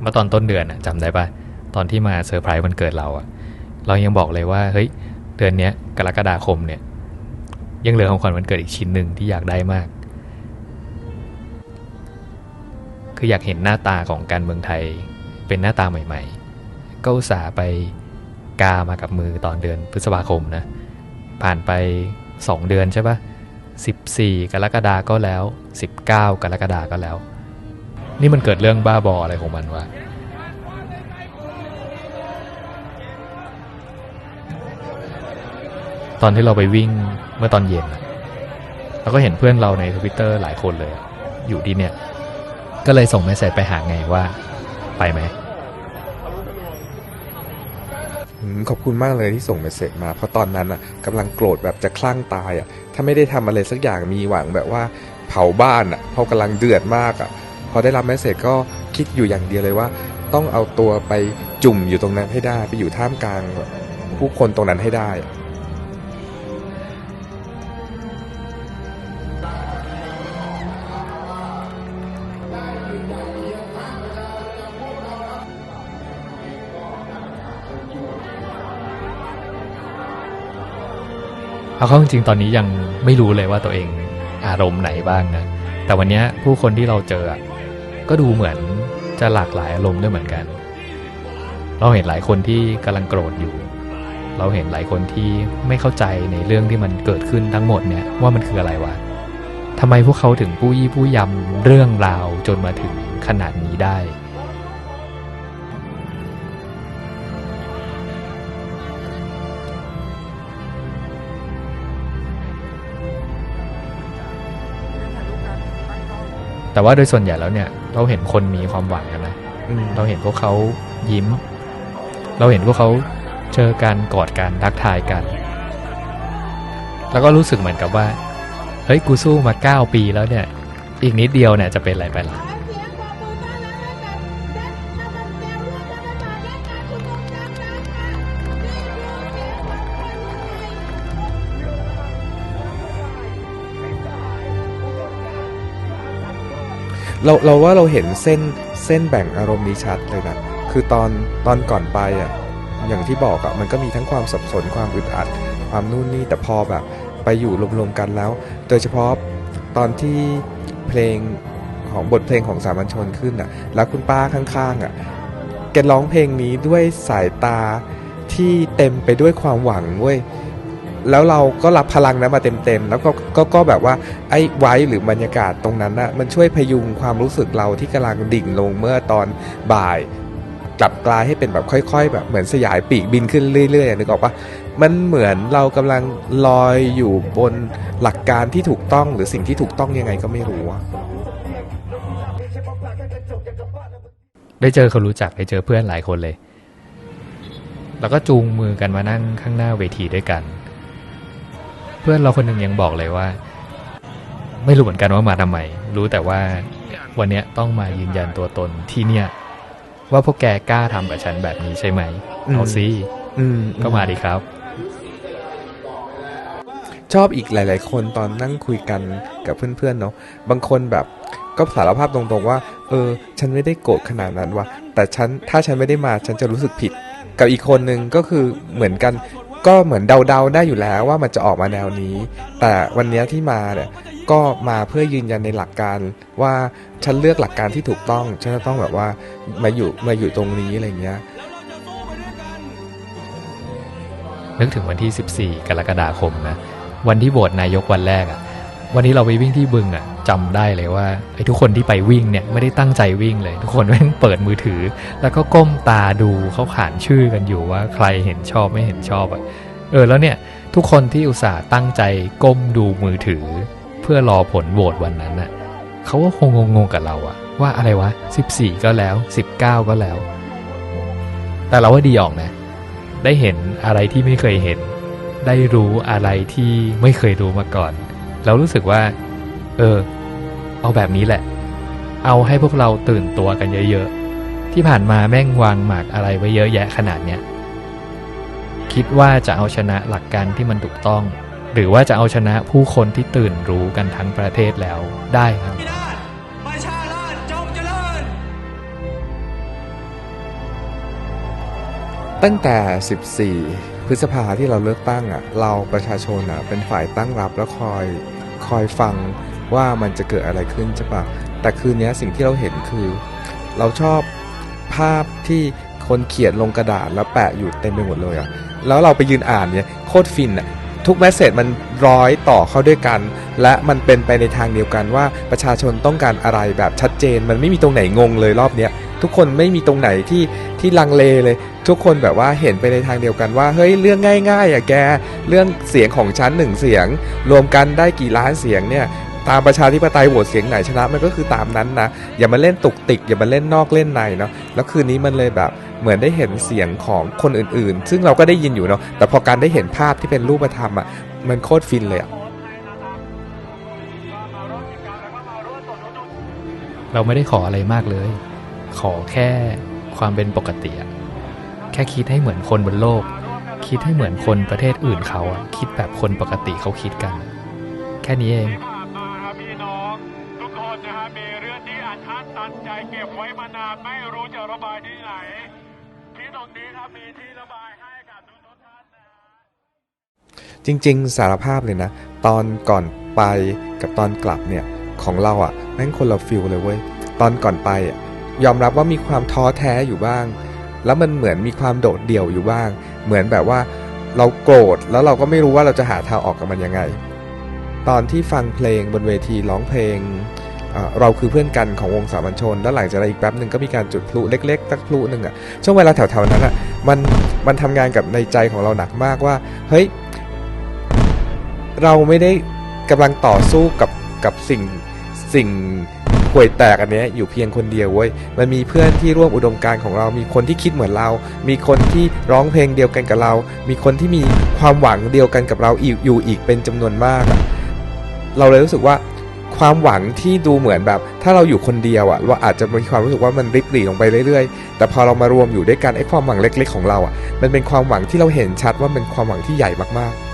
เมื่อตอนต้นเดือนอะจำได้ปะตอนที่มาเซอร์ไพรส์วันเกิดเราอะเรายังบอกเลยว่าเฮ้ยเดือนเนี้ยกรกฎาคมเนี่ย ยังเหลือของขวัญวันเกิดอีกชิ้นหนึ่งที่อยากได้มาก คืออยากเห็นหน้าตาของการเมืองไทยเป็นหน้าตาใหม่ ๆ ก็อุตส่าห์ไปกามากับมือตอนเดือนพฤษภาคมนะ ผ่านไป 2 เดือนใช่ปะ14 กรกฎาก็แล้ว 19 กรกฎาก็แล้ว นี่มันเกิดเรื่องบ้าบออะไรของมันวะตอนที่เราไปวิ่งเมื่อตอนเย็นเราก็เห็นเพื่อนเราในทวิตเตอร์หลายคนเลย อยู่ที่เนี่ย ก็เลยส่งเมสเซจไปหาไงว่า ไปไหมอืมขอบคุณมากเลยที่ส่งเมสเซจมา เพราะตอนนั้นอะกำลังโกรธแบบจะคลั่งตายอะถ้าไม่ได้ทำอะไรสักอย่างมีหวังแบบว่า เผาบ้านอะเพราะกำลังเดือดมากอะ พอได้รับเมสเซจก็คิดอยู่อย่างเดียวเลยว่า ต้องเอาตัวไปจุ่มอยู่ตรงนั้นให้ได้ ไปอยู่ท่ามกลางผู้คนตรงนั้นให้ได้ เอาเข้าจริงตอนนี้ยังไม่รู้เลยว่าตัวเองอารมณ์ไหนบ้างนะ แต่วันนี้ผู้คนที่เราเจอ ก็ดูเหมือนจะหลากหลายอารมณ์ด้วยเหมือนกัน เราเห็นหลายคนที่กำลังโกรธอยู่ เราเห็นหลายคนที่ไม่เข้าใจในเรื่องที่มันเกิดขึ้นทั้งหมดเนี่ยว่ามันคืออะไรวะทำไมพวกเขาถึงผู้ยี่ผู้ยำเรื่องราวจนมาถึงขนาดนี้ได้ แต่ว่าโดยส่วนใหญ่แล้วเนี่ยเราเห็นคนมีความหวังกันนะอืมเราเห็นพวกเขายิ้ม เราเห็นพวกเขาเจอกันกอดกันทักทายกัน แล้วก็รู้สึกเหมือนกับว่า เฮ้ยกูสู้มาเก้าปีแล้วเนี่ย อีกนิดเดียวเนี่ยจะเป็นอะไรไปล่ะ เราเราว่าเราเห็นเส้นเส้นแบ่งอารมณ์นี้ชัดเลยนะคือตอนตอนก่อนไปอะอย่างที่บอกอะมันก็มีทั้งความสับสนความอึดอัด ความนู่นนี่แต่พอแบบไปอยู่รวมๆกันแล้ว โดยเฉพาะตอนที่เพลงของบทเพลงของสามัญชนขึ้นอะแล้วคุณป้าข้างๆอะแกร้องเพลงนี้ด้วยสายตาที่เต็มไปด้วยความหวังเว้ย แล้วเราก็รับพลังนั้นมาเต็มๆ แล้วก็ก็ก็แบบว่าไอ้ไว้หรือบรรยากาศตรงนั้นนะมันช่วยพยุงความรู้สึกเราที่กำลังดิ่งลงเมื่อตอนบ่ายกลับกลายให้เป็นแบบค่อย ๆ แบบเหมือนสยายปีกบินขึ้นเรื่อยๆนึกออกปะมันเหมือนเรากำลังลอยอยู่บนหลักการที่ถูกต้องหรือสิ่งที่ถูกต้องยังไงก็ไม่รู้ได้เจอคนรู้จักได้เจอเพื่อนหลายคนเลย แล้วก็จูงมือกันมานั่งข้างหน้าเวทีด้วยกัน พื่อนเราคนหนึ่งยังบอกเลยว่า ไม่รู้เหมือนกันว่ามาทำไม รู้แต่ว่าวันเนี้ยต้องมายืนยันตัวตนที่เนี่ย ว่าพวกแกกล้าทำกับฉันแบบนี้ใช่ไหมเอาซิอืมก็มาดีครับ ชอบอีกหลาย ๆ คนตอนนั่งคุยกันกับเพื่อน ๆ เนาะบางคนแบบก็สารภาพตรงๆว่า เออ ฉันไม่ได้โกรธขนาดนั้นว่ะแต่ฉันถ้าฉันไม่ได้มาฉันจะรู้สึกผิด กับอีกคนนึงก็คือเหมือนกัน ก็เหมือนเดาๆได้อยู่แล้วว่ามันจะออกมาแนวนี้ แต่วันนี้ที่มาเนี่ยก็มาเพื่อยืนยันในหลักการว่าฉันเลือกหลักการที่ถูกต้องฉันจะต้องแบบว่ามาอยู่มาอยู่ตรงนี้อะไรเงี้ยนึกถึงวันที่ 14 กรกฎาคมนะวันที่โหวตนายกวันแรกอะ วันนี้เราไปวิ่งที่บึงอะจำได้เลยว่าไอ้ทุกคนที่ไปวิ่งเนี่ยไม่ได้ตั้งใจวิ่งเลย ทุกคนแม่งเปิดมือถือ แล้วก็ก้มตาดูเขาขานชื่อกันอยู่ว่าใครเห็นชอบไม่เห็นชอบอะเออแล้วเนี่ยทุกคนที่อุตส่าห์ตั้งใจก้มดูมือถือ เพื่อรอผลโหวตวันนั้นน่ะเขาก็คงงงๆกับเราอะว่าอะไรวะ 14 ก็แล้ว 19 ก็แล้ว แต่เราว่าดีออกนะ ได้เห็นอะไรที่ไม่เคยเห็น ได้รู้อะไรที่ไม่เคยรู้มาก่อน แล้วรู้สึกว่า เออ เอาแบบนี้แหละ เอาให้พวกเราตื่นตัวกันเยอะๆ ที่ผ่านมาแม่งวางหมากอะไรไว้เยอะแยะขนาดเนี้ยคิดว่าจะเอาชนะหลักการที่มันถูกต้อง หรือว่าจะเอาชนะผู้คนที่ตื่นรู้กันทั้งประเทศแล้วได้ครับประชาราชจงเจริญตั้งแต่ 14 พฤษภาที่เราเลือกตั้งอะ เราประชาชนอะ เป็นฝ่ายตั้งรับแล้วคอย คอยฟังว่ามันจะเกิดอะไรขึ้นใช่ปะแต่คืนนี้สิ่งที่เราเห็นคือ เราชอบภาพที่คนเขียนลงกระดาษแล้วแปะอยู่เต็มไปหมดเลยอะแล้วเราไปยืนอ่านเนี่ยโคตรฟินอะ ทุกแมสเซจมันร้อยต่อเข้าด้วยกัน และมันเป็นไปในทางเดียวกันว่าประชาชนต้องการอะไรแบบชัดเจน มันไม่มีตรงไหนงงเลยรอบเนี้ยทุกคนไม่มีตรงไหนที่ที่ลังเลเลย ทุกคนแบบว่าเห็นไปในทางเดียวกันว่าเฮ้ยเรื่องง่ายๆอะแกเรื่องเสียงของฉันหนึ่งเสียง รวมกันได้กี่ล้านเสียงเนี่ยตามประชาธิปไตยโหวตเสียงไหนชนะมันก็คือตามนั้นนะอย่ามาเล่นตุกติกอย่ามาเล่นนอกเล่นในเนาะแล้วคืนนี้มันเลยแบบ เหมือนได้เห็นเสียงของคนอื่นๆ ซึ่งเราก็ได้ยินอยู่เนาะแต่พอการได้เห็นภาพที่เป็นรูปธรรมอะมันโคตรฟินเลยอะเราไม่ได้ขออะไรมากเลย ขอแค่ความเป็นปกติอะแค่คิดให้เหมือนคนบนโลก คิดให้เหมือนคนประเทศอื่นเขาอะคิดแบบคนปกติเขาคิดกัน แค่นี้เองที่ผ่านมาครับพี่น้องทุกคนนะฮะมีเรื่องที่อัดอั้นตันใจเก็บไว้มานานไม่รู้จะระบายที่ไหน ที่ตรงนี้ครับมีที่ระบายให้กับทุกท่านนะฮะจริง ๆ สารภาพเลยนะ ตอนก่อนไปกับตอนกลับเนี่ย ของเราอะ่ะแม่งคนละฟิลเลยเว้ย ตอนก่อนไปอะยอมรับว่ามีความท้อแท้อยู่บ้าง แล้วมันเหมือนมีความโดดเดี่ยวอยู่บ้าง เหมือนแบบว่าเราโกรธแล้วเราก็ไม่รู้ว่าเราจะหาทางออกกับมันยังไง ตอนที่ฟังเพลงบนเวทีร้องเพลง เราคือเพื่อนกันของวงสามัญชน แล้วหลังจากนั้นอีกแป๊บหนึ่งก็มีการจุดพลุเล็กๆสักพลุหนึ่งอะช่วงเวลาแถวๆนั้นอะมันมันทำงานกับในใจของเราหนักมากว่า เฮ้ย เราไม่ได้กำลังต่อสู้กับกับสิ่งสิ่งห่วยแตกอันเนี้ยอยู่เพียงคนเดียวเว้ย มันมีเพื่อนที่ร่วมอุดมการณ์ของเรา มีคนที่คิดเหมือนเรา มีคนที่ร้องเพลงเดียวกันกับเรา มีคนที่มีความหวังเดียวกันกับเราอยู่อีกเป็นจำนวนมากอะเราเลยรู้สึกว่า ความหวังที่ดูเหมือนแบบ ถ้าเราอยู่คนเดียวอะเราอาจจะมีความรู้สึกว่ามันริบหรี่ลงไปเรื่อยๆ แต่พอเรามารวมอยู่ด้วยกันไอ้ความหวังเล็ก ๆ ของเราอะมันเป็นความหวังที่เราเห็นชัดว่าเป็นความหวังที่ใหญ่มากๆ